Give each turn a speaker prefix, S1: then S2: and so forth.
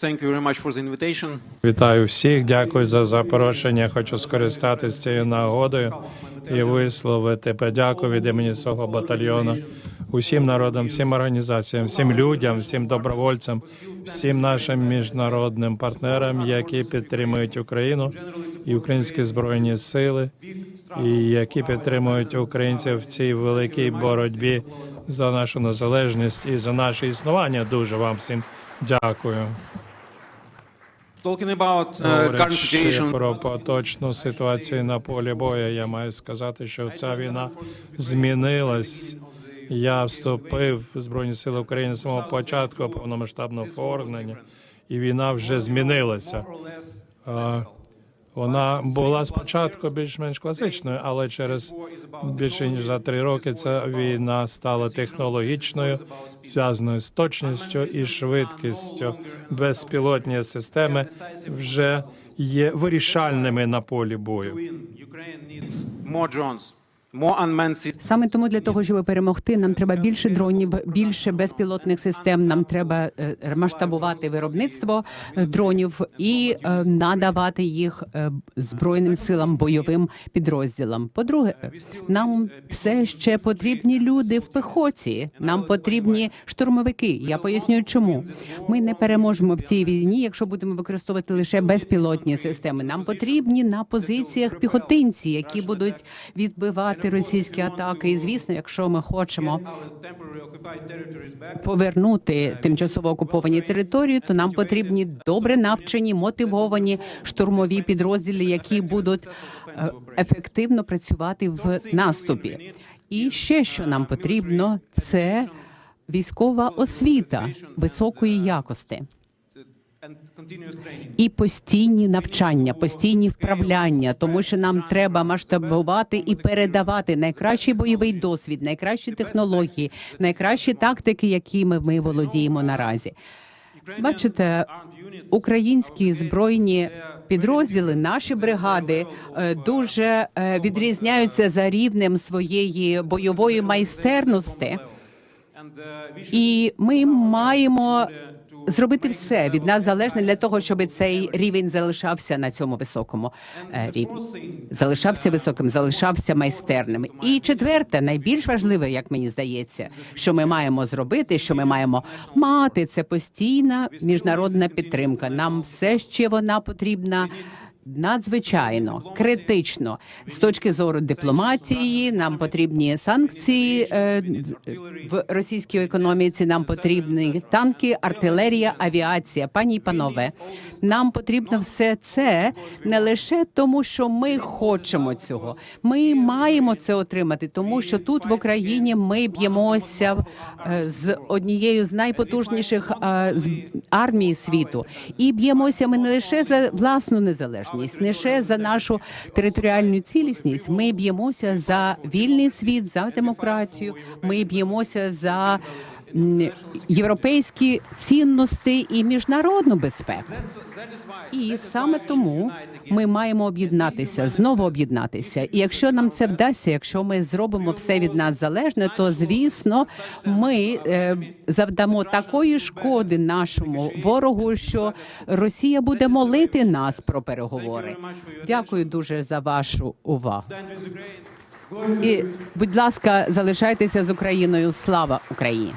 S1: thank you very much for the invitation.
S2: Вітаю всіх, дякую за запрошення. Хочу скористатися цією нагодою і висловити подяку від імені свого батальйону усім народам, всім організаціям, всім людям, всім добровольцям, всім нашим міжнародним партнерам, які підтримують Україну і українські збройні сили, і які підтримують українців в цій великій боротьбі за нашу незалежність і за наше існування. Дуже вам всім дякую. Говорячи
S1: situation,
S2: про поточну ситуацію на полі бою, я маю сказати, що ця війна змінилась. Я вступив в Збройні Сили України з самого початку повномасштабного вторгнення, і війна вже змінилася. Вона була спочатку більш-менш класичною, але через більше ніж за три роки ця війна стала технологічною, зв'язаною з точністю і швидкістю. Безпілотні системи вже є вирішальними на полі бою.
S3: Саме тому для того, щоб перемогти, нам треба більше дронів, більше безпілотних систем. Нам треба е, масштабувати виробництво е, дронів і е, надавати їх збройним силам, бойовим підрозділам. По-друге, нам все ще потрібні люди в пехоті. Нам потрібні штурмовики. Я поясню, чому ми не переможемо в цій війні, якщо будемо використовувати лише безпілотні системи. Нам потрібні на позиціях піхотинці, які будуть відбивати російські атаки. І звісно, якщо ми хочемо повернути тимчасово окуповані території, то нам потрібні добре навчені, мотивовані штурмові підрозділи, які будуть е, ефективно працювати в наступі. І ще що нам потрібно, це військова освіта високої якості. І постійні навчання, постійні вправляння, тому що нам треба масштабувати і передавати найкращий бойовий досвід, найкращі технології, найкращі тактики, якими ми володіємо наразі. Бачите, українські збройні підрозділи, наші бригади е, дуже е, відрізняються за рівнем своєї бойової майстерності.
S1: Should
S3: І ми маємо зробити все від нас залежне для того, щоб цей рівень залишався на цьому високому е, рівні. Залишався високим, залишався майстерним. І четверте, найбільш важливе, як мені здається, що ми маємо зробити, що ми маємо мати, це постійна міжнародна підтримка. Нам все ще вона потрібна. Надзвичайно критично з точки зору дипломатії. Нам потрібні санкції е, в російській економіці. Нам потрібні танки, артилерія, авіація. Пані і панове, нам потрібно все це не лише тому, що ми хочемо цього. Ми маємо це отримати, тому що тут в Україні ми б'ємося е, з однією з найпотужніших е, армій світу, і б'ємося ми не лише за власну незалежність, не лише за нашу територіальну цілісність. Ми б'ємося за вільний світ, за демократію. Ми б'ємося за європейські цінності і міжнародну безпеку. І саме тому ми маємо об'єднатися, знову об'єднатися. І якщо нам це вдасться, якщо ми зробимо все від нас залежне, то звісно ми е, завдамо такої шкоди нашому ворогу, що Росія буде молити нас про переговори. Дякую дуже за вашу увагу. І, будь ласка, залишайтеся з Україною. Слава Україні!